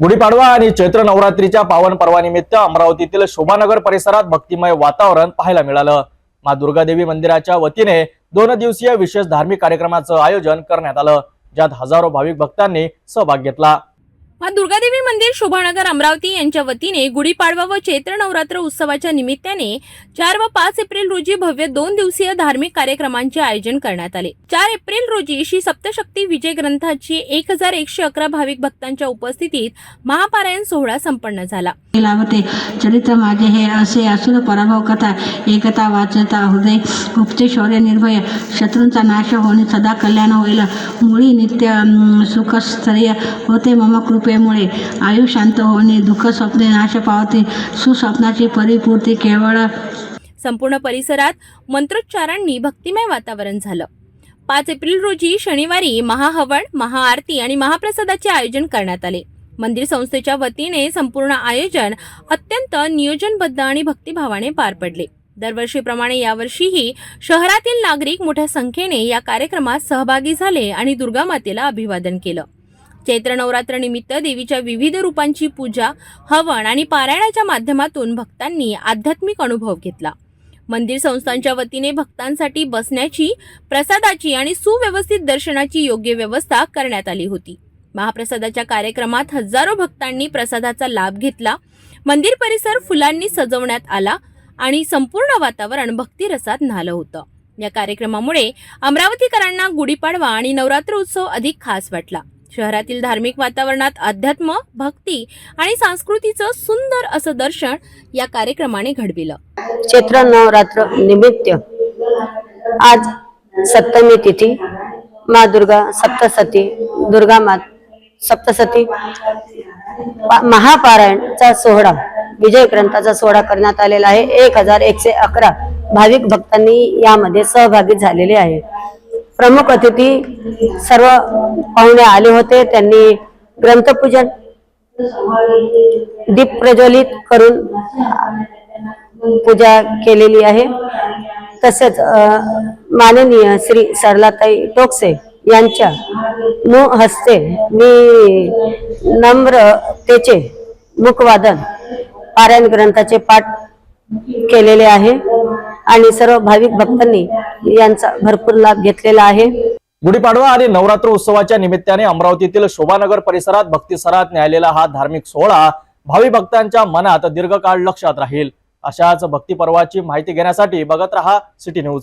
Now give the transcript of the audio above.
गुढीपाडवा आणि चैत्र नवरात्रीच्या पावन पर्वानिमित्त अमरावतीतील शोभानगर परिसरात भक्तिमय वातावरण पाहायला मिळालं. मा दुर्गादेवी मंदिराच्या वतीने दोन दिवसीय विशेष धार्मिक कार्यक्रमाचं आयोजन करण्यात आलं ज्यात हजारो भाविक भक्तांनी सहभाग घेतला. मा दुर्गादेवी मंदिर शोभानगर अमरावती यांच्या वतीने गुढीपाडवा व चैत्र नवरात्र उत्सवाच्या निमित्ताने चार व पाच एप्रिल रोजी भव्य दोन दिवसीय धार्मिक कार्यक्रमांचे आयोजन करण्यात आले. चार एप्रिल रोजी श्री सप्तशक्ती विजय ग्रंथाची एक हजार एकशे अकरा भाविक भक्तांच्या उपस्थितीत महापारायण सोहळा संपन्न झाला. चरित्र माझे हे असे असून पराभव कथा एकता वाचता हृदय गुप्ते शौर्य निर्भय शत्रूंचा नाश होणे सदा कल्याण होईल मुळी नित्य सुखस्थैर्य होते मम कृपेमुळे आयु शांत होणे दुःख स्वप्ने नाश पावते सुस्वप्नाची परिपूर्ती केवळ संपूर्ण परिसरात मंत्रोच्चारांनी भक्तिमय वातावरण झालं. पाच एप्रिल रोजी शनिवारी महाहवण महाआरती आणि महाप्रसादाचे आयोजन करण्यात आले. मंदिर संस्थेच्या वतीने संपूर्ण आयोजन अत्यंत नियोजनबद्ध आणि भक्तिभावाने पार पडले. दरवर्षीप्रमाणे यावर्षीही शहरातील नागरिक मोठ्या संख्येने या कार्यक्रमात सहभागी झाले आणि दुर्गा मातेला अभिवादन केलं. चैत्र नवरात्र निमित्त देवीच्या विविध रूपांची पूजा हवन आणि पारायणाच्या माध्यमातून भक्तांनी आध्यात्मिक अनुभव घेतला. मंदिर संस्थांच्या वतीने भक्तांसाठी बसण्याची प्रसादाची आणि सुव्यवस्थित दर्शनाची योग्य व्यवस्था करण्यात आली होती. महाप्रसादाच्या कार्यक्रमात हजारो भक्तांनी प्रसादाचा लाभ घेतला. मंदिर परिसर फुलांनी सजवण्यात आला आणि संपूर्ण वातावरण भक्तिरसात न्हालं होतं. या कार्यक्रमामुळे अमरावतीकरांना गुढीपाडवा आणि नवरात्र उत्सव अधिक खास वाटला. शहरातील धार्मिक वातावरणात अध्यात्म भक्ती आणि संस्कृतीचं सुंदर असं दर्शन या कार्यक्रमाने घडविलं. चैत्र नवरात्र निमित्त आज सप्तमी तिथी मा दुर्गा सप्तसती दुर्गा मात सप्तसती पा- महापारायणचा सोहळा विजय ग्रंथाचा सोहळा करण्यात आलेला आहे. एक हजार एकशे अकरा भाविक भक्तांनी यामध्ये सहभागी झालेले आहे प्रमुख अतिथी सर्व पाहुणे आले होते. त्यांनी ग्रंथपूजन दीप प्रज्वलित करून पूजा केलेली आहे. तसेच माननीय श्री सरलाताई टोकसे यांच्या मु हस्ते मी नम्रतेचे मुखवादन पारायण ग्रंथाचे पाठ केलेले आहे. आणि सर्व भाविक भक्तांनी यांचा भरपूर लाभ घेतलेला आहे. गुढीपाडवा आणि नवरात्र उत्सवाच्या निमित्ताने अमरावतीतील शोभानगर परिसरात भक्तिसरात न्यायलेला हा धार्मिक सोहळा भावी भक्तांच्या मनात दीर्घकाळ लक्षात राहील. अशाच भक्तिपर्वाची माहिती घेण्यासाठी बघत रहा सिटी न्यूज.